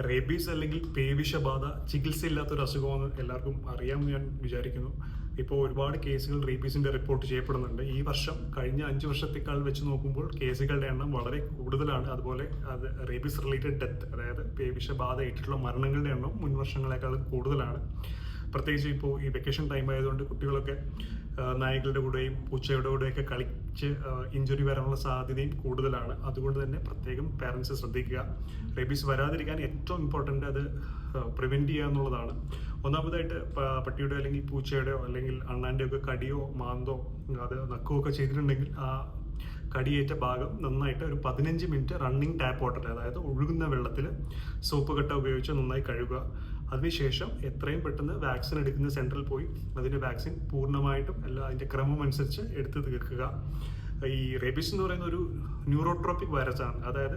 Rabies അല്ലെങ്കിൽ പേവിഷബാധ ചികിത്സയില്ലാത്തൊരു അസുഖമാണ് എല്ലാവർക്കും അറിയാമെന്ന് ഞാൻ വിചാരിക്കുന്നു. ഇപ്പോൾ ഒരുപാട് കേസുകൾ റേബീസിന്റെ റിപ്പോർട്ട് ചെയ്യപ്പെടുന്നുണ്ട്. ഈ വർഷം കഴിഞ്ഞ അഞ്ച് വർഷത്തേക്കാൾ വെച്ച് നോക്കുമ്പോൾ കേസുകളുടെ എണ്ണം വളരെ കൂടുതലാണ്. അതുപോലെ അത് റേബീസ് റിലേറ്റഡ് ഡെത്ത് അതായത് പേവിഷബാധ ഏറ്റിട്ടുള്ള മരണങ്ങളുടെ എണ്ണം മുൻ വർഷങ്ങളെക്കാൾ കൂടുതലാണ്. പ്രത്യേകിച്ച് ഇപ്പോൾ ഈ വെക്കേഷൻ ടൈം ആയതുകൊണ്ട് കുട്ടികളൊക്കെ ആ, നായ്ക്കളുടെ കൂടെയും പൂച്ചയുടെ കൂടെയൊക്കെ കളിച്ച് ഇഞ്ചുറി വരാനുള്ള സാധ്യതയും കൂടുതലാണ്. അതുകൊണ്ട് തന്നെ പ്രത്യേകം പാരൻസ് ശ്രദ്ധിക്കുക. റേബീസ് വരാതിരിക്കാൻ ഏറ്റവും ഇമ്പോർട്ടന്റ് അത് പ്രിവെന്റ് ചെയ്യുക എന്നുള്ളതാണ്. ഒന്നാമതായിട്ട് പട്ടിയുടെ അല്ലെങ്കിൽ പൂച്ചയുടെയോ അല്ലെങ്കിൽ അണ്ണാന്റെ ഒക്കെ കടിയോ മാന്തോ അത് നക്കുകയോ ഒക്കെ ചെയ്തിട്ടുണ്ടെങ്കിൽ ആ കടിയേറ്റ ഭാഗം നന്നായിട്ട് ഒരു പതിനഞ്ച് മിനിറ്റ് റണ്ണിങ് ടാപ്പ് വാട്ടർ അതായത് ഒഴുകുന്ന വെള്ളത്തിൽ സോപ്പ് കട്ട ഉപയോഗിച്ച് നന്നായി കഴുകുക. അതിനുശേഷം എത്രയും പെട്ടെന്ന് വാക്സിൻ എടുക്കുന്ന സെന്ററിൽ പോയി. അതിന്റെ വാക്സിൻ പൂർണമായിട്ടും എല്ലാ അതിന്റെ ക്രമം അനുസരിച്ച് എടുത്ത് തീർക്കുക. ഈ റേബിസ് എന്ന് പറയുന്ന ഒരു ന്യൂറോട്രോപ്പിക് വൈറസ് ആണ് അതായത്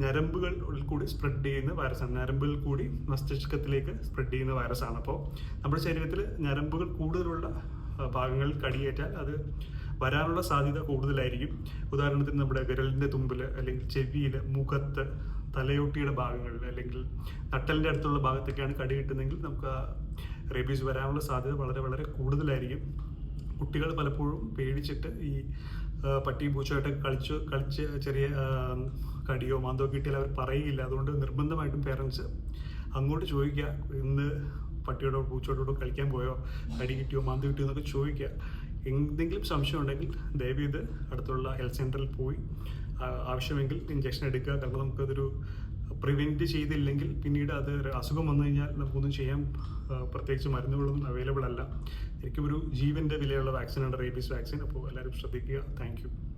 ഞരമ്പുകളിൽ കൂടി സ്പ്രെഡ് ചെയ്യുന്ന വൈറസാണ്. ഞരമ്പുകളിൽ കൂടി മസ്തിഷ്കത്തിലേക്ക് സ്പ്രെഡ് ചെയ്യുന്ന വൈറസാണ്. അപ്പോൾ നമ്മുടെ ശരീരത്തിൽ ഞരമ്പുകൾ കൂടുതലുള്ള ഭാഗങ്ങളിൽ കടിയേറ്റാൽ അത് വരാനുള്ള സാധ്യത കൂടുതലായിരിക്കും. ഉദാഹരണത്തിന് നമ്മുടെ വിരലിന്റെ തുമ്പിൽ അല്ലെങ്കിൽ ചെവിയിൽ മുഖത്ത് തലയൊട്ടിയുടെ ഭാഗങ്ങളിൽ അല്ലെങ്കിൽ നട്ടലിന്റെ അടുത്തുള്ള ഭാഗത്തൊക്കെയാണ് കടി കിട്ടുന്നതെങ്കിൽ നമുക്ക് റേബീസ് വരാനുള്ള സാധ്യത വളരെ വളരെ കൂടുതലായിരിക്കും. കുട്ടികൾ പലപ്പോഴും പേടിച്ചിട്ട് ഈ പട്ടി പൂച്ചയായിട്ടൊക്കെ കളിച്ച് കളിച്ച് ചെറിയ കടിയോ മാന്തോ കിട്ടിയാൽ അവർ പറയുകയില്ല അതുകൊണ്ട് നിർബന്ധമായിട്ടും പേരൻസ് അങ്ങോട്ട് ചോദിക്കുക ഇന്ന് പട്ടിയോടോ പൂച്ചയോടോ കളിക്കാൻ പോയോ? കടി കിട്ടിയോ? മാന്തോ കിട്ടിയോ? എന്നൊക്കെ ചോദിക്കുക. എന്തെങ്കിലും സംശയം ഉണ്ടെങ്കിൽ ദയവ് ചെയ്ത് അടുത്തുള്ള ഹെൽത്ത് സെന്ററിൽ പോയി ആവശ്യമെങ്കിൽ ഇഞ്ചക്ഷൻ എടുക്കുക. കാരണം നമുക്കതൊരു പ്രിവെന്റ് ചെയ്തില്ലെങ്കിൽ പിന്നീട് അത് അസുഖം വന്നു കഴിഞ്ഞാൽ നമുക്കൊന്നും ചെയ്യാൻ പ്രത്യേകിച്ച് മരുന്നുകളൊന്നും അവൈലബിൾ അല്ല. എനിക്കൊരു ഒരു ജീവന്റെ വിലയുള്ള വാക്സിനാണ് റേബീസ് വാക്സിൻ അപ്പോൾ എല്ലാവരും ശ്രദ്ധിക്കുക. താങ്ക്